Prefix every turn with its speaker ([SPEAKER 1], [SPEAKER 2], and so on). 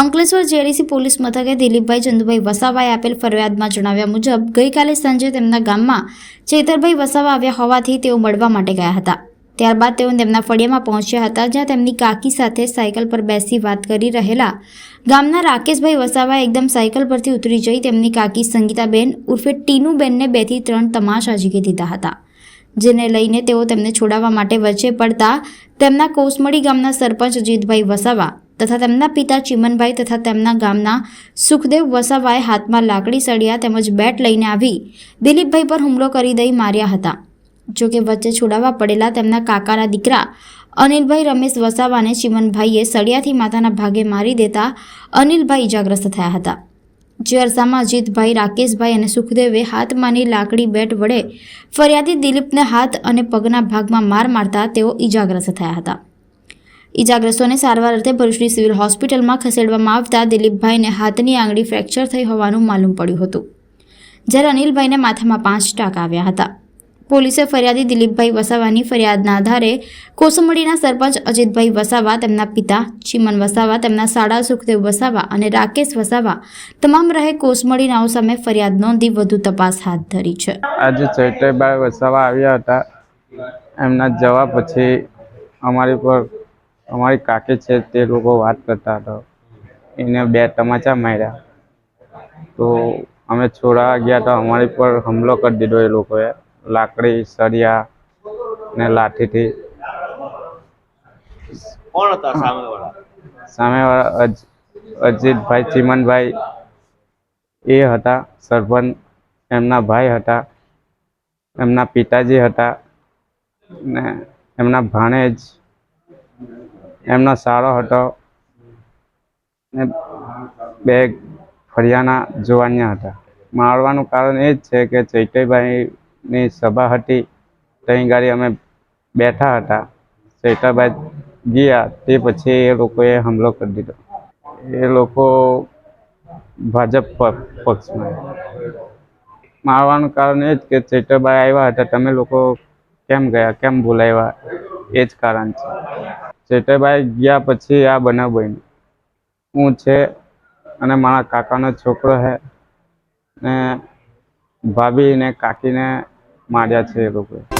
[SPEAKER 1] Ankleshwar JDC police મથકે દિલીપભાઈ ચંદુભાઈ વસાવાએ આપેલ ફરિયાદમાં જણાવ્યા મુજબ, ગઈકાલે સાંજે તેમના ગામમાં ચેતરભાઈ વસાવા આવ્યા હોવાથી તેઓ મળવા માટે ગયા હતા. ત્યારબાદ તેઓ તેમના ફળિયામાં પહોંચ્યા હતા, જ્યાં તેમની કાકી સાથે સાયકલ પર બેસી વાત કરી રહેલા ગામના રાકેશભાઈ વસાવા એકદમ સાયકલ પરથી ઉતરી જઈ તેમની કાકી સંગીતાબેન ઉર્ફે ટીનુબેનને બેથી ત્રણ તમાશા ઝીકી દીધા હતા, જેને લઈને તેઓ તેમને છોડાવવા માટે વચ્ચે પડતા તેમના કોસમડી ગામના સરપંચ અજીતભાઈ વસાવા તથા તેમના પિતા ચિમનભાઈ તથા તેમના ગામના સુખદેવ વસાવાએ હાથમાં લાકડી સળિયા તેમજ બેટ લઈને આવી દિલીપભાઈ પર હુમલો કરી દઈ માર્યા હતા. જોકે વચ્ચે છોડાવવા પડેલા તેમના કાકાના દીકરા અનિલભાઈ રમેશ વસાવાને ચિમનભાઈએ સળિયાથી માથાના ભાગે મારી દેતા અનિલભાઈ ઇજાગ્રસ્ત થયા હતા. જે અરસામાં અજીતભાઈ, રાકેશભાઈ અને સુખદેવે હાથમાંની લાકડી, બેટ વડે ફરિયાદી દિલીપને હાથ અને પગના ભાગમાં માર મારતા તેઓ ઈજાગ્રસ્ત થયા હતા. ઈજાગ્રસ્તોને સારવાર અર્થે ભરૂચની સિવિલ હોસ્પિટલમાં ખસેડવામાં આવતા દિલીપભાઈને હાથની આંગળી ફ્રેક્ચર થઈ હોવાનું માલુમ પડ્યું હતું, જ્યારે અનિલભાઈને માથામાં પાંચ ટાંક આવ્યા હતા. પોલીસે ફરિયાદી દિલીપભાઈ વસાવાની ફરિયાદના આધારે કોસમડીના સરપંચ અજીતભાઈ વસાવા, તેમના પિતા ચિમન વસાવા, તેમના સાડા સુખદેવ વસાવા અને રાકેશ વસાવા તમામ રહે કોસમડી નાઓ સામે ફરિયાદ નોંધી વધુ તપાસ હાથ ધરી છે.
[SPEAKER 2] આજે ચૈત્રભાઈ વસાવા આવ્યા હતા. એમના જવા પછી અમારી પર અમારી કાકી છે તે લોકો વાત કરતા હતા. એને બે તમાચા માર્યા. તો અમે છોડાવા ગયા તો અમારી પર હુમલો કરી દીધો એ લોકોએ. લાકડી સળિયા ને લાઠીથી.
[SPEAKER 3] કોણ હતા સામેવાળા?
[SPEAKER 2] સામેવાળા અજ અજીતભાઈ ચીમનભાઈ એ હતા સરપંચ એમના ભાઈ હતા એમના પિતાજી હતા ને એમના ભાણેજ એમનો સારો હતો. ને બે ફરિયાના જુવાનિયા હતા. મારવાનું કારણ એ જ છે કે ચૈતરભાઈની સભા હતી. ત્યાં ગાડી અમે બેઠા હતા. ચૈતરભાઈ ગયા, તે પછી એ લોકોએ હુમલો કરી દીધો. એ લોકો ભાજપ પક્ષમાં. મારવાનું કારણ એ જ કે ચૈતરભાઈ આવ્યા હતા. તમે લોકો કેમ ગયા? કેમ બોલાવ્યા એ જ કારણ છે. ચેતરભાઈ ગયા પછી આ બનાવ બન્યો. હું છે અને મારા કાકાનો છોકરો છે ને ભાભી ને કાકીને માર્યા છે એ લોકોએ